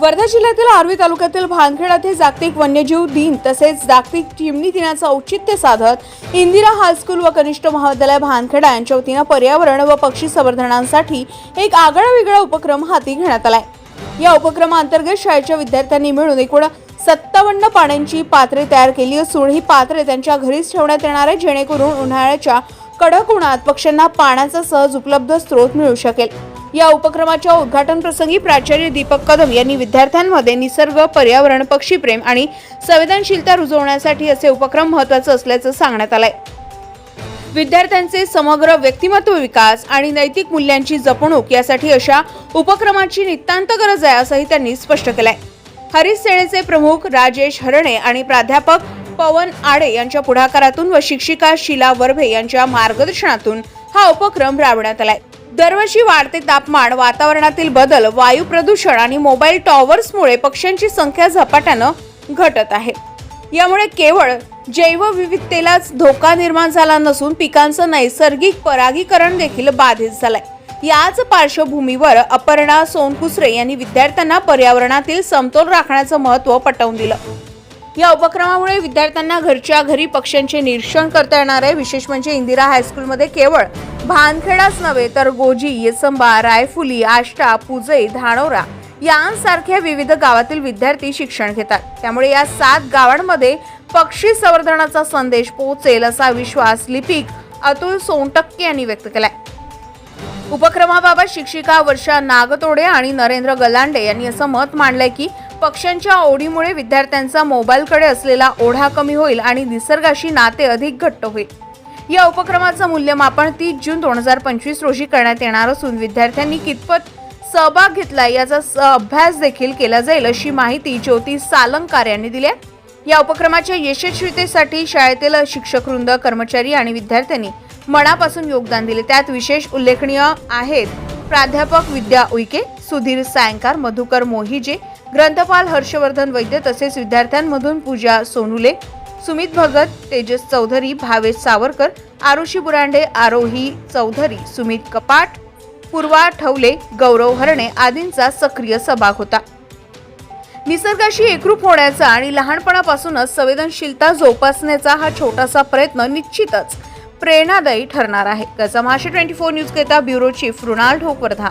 वर्धा जिल्ह्यातील आर्वी तालुक्यातील भानखेड येथे जागतिक वन्यजीव दिन तसेच जागतिक चिमणी दिनाचं औचित्य साधत इंदिरा हायस्कूल व कनिष्ठ महाविद्यालय भानखेडा यांच्या वतीनं पर्यावरण व पक्षी संवर्धनांसाठी एक आगळा वेगळा उपक्रम हाती घेण्यात आलाय. या उपक्रमाअंतर्गत शाळेच्या विद्यार्थ्यांनी मिळून एकूण सत्तावन्न पाण्यांची पात्रे तयार केली असून ही पात्रे त्यांच्या घरीच ठेवण्यात येणार आहे जेणेकरून उन्हाळ्याच्या कडक उन्हात पक्ष्यांना पाण्याचा सहज उपलब्ध स्रोत मिळू शकेल. या उपक्रमाच्या उद्घाटन प्रसंगी प्राचार्य दीपक कदम यांनी विद्यार्थ्यांमध्ये निसर्ग पर्यावरण पक्षीप्रेम आणि संवेदनशीलता रुजवण्यासाठी असे उपक्रम महत्वाचं असल्याचं सांगण्यात आलंय. विद्यार्थ्यांचे समग्र व्यक्तिमत्व विकास आणि नैतिक मूल्यांची जपणूक यासाठी अशा उपक्रमाची नितांत गरज आहे असंही त्यांनी स्पष्ट केलंय. हरीश सेनेचे प्रमुख राजेश हरणे आणि प्राध्यापक पवन आडे यांच्या पुढाकारातून व शिक्षिका शिला वर्भे यांच्या मार्गदर्शनातून हा उपक्रम राबवण्यात आलाय. दरवर्षी वाढते तापमान वातावरणातील बदल वायू प्रदूषण आणि मोबाईल टॉवर्समुळे पक्ष्यांची संख्या झपाट्यानं घटत आहे. यामुळे केवळ जैवविविधतेलाच धोका निर्माण झाला नसून पिकांचं नैसर्गिक परागीकरण देखील बाधित झालंय. याच पार्श्वभूमीवर अपर्णा सोनकुसरे यांनी विद्यार्थ्यांना पर्यावरणातील समतोल राखण्याचं महत्त्व पटवून दिलं. या उपक्रमामुळे विद्यार्थ्यांना घरच्या घरी पक्ष्यांचे निरीक्षण करता येणार आहे. विशेष म्हणजे इंदिरा हायस्कूलमध्ये केवळ भानखेडाच नव्हे तर गोजी येसंबा रायफुली आष्टा पुजई धानोरा यांसारख्या विविध गावातील विद्यार्थी शिक्षण घेतात. त्यामुळे या सात गावांमध्ये पक्षी संवर्धनाचा संदेश पोहोचेल असा विश्वास लिपिक अतुल सोनटक्के यांनी व्यक्त केलाय. उपक्रमाबाबत शिक्षिका वर्षा नागतोडे आणि नरेंद्र गलांडे यांनी असं मत मांडलंय की पक्ष्यांच्या ओढीमुळे विद्यार्थ्यांचा मोबाईलकडे असलेला ओढा कमी होईल आणि निसर्गाशी नाते अधिक घट्ट होईल. या उपक्रमाचं मूल्यमापन तीस जून दोन हजार पंचवीस रोजी करण्यात येणार असून विद्यार्थ्यांनी कितपत सहभाग घेतला याचा स- अभ्यास देखील केला जाईल अशी माहिती ज्योती सालंकार यांनी दिली या उपक्रमाच्या यशस्वीतेसाठी शाळेतील शिक्षकवृंद कर्मचारी आणि विद्यार्थ्यांनी मनापासून योगदान दिले. त्यात विशेष उल्लेखनीय आहेत प्राध्यापक विद्या उईके सुधीर सायंकार मधुकर मोहिजे ग्रंथपाल हर्षवर्धन वैद्य तसेच विद्यार्थ्यांमधून पूजा सोनुले सुमित भगत तेजस चौधरी भावेश सावरकर आरुषी बुरांडे आरोही चौधरी सुमित कपाट पूर्वा ठवले गौरव हरणे आदींचा सक्रिय सहभाग होता. निसर्गाशी एकरूप होण्याचा आणि लहानपणापासूनच संवेदनशीलता जोपासण्याचा हा छोटासा प्रयत्न निश्चितच प्रेरणादायी ठरणार आहे. त्याचा महाशे ट्वेंटी फोर न्यूज केता ब्युरो चीफ रुणाल ढोक वर्धा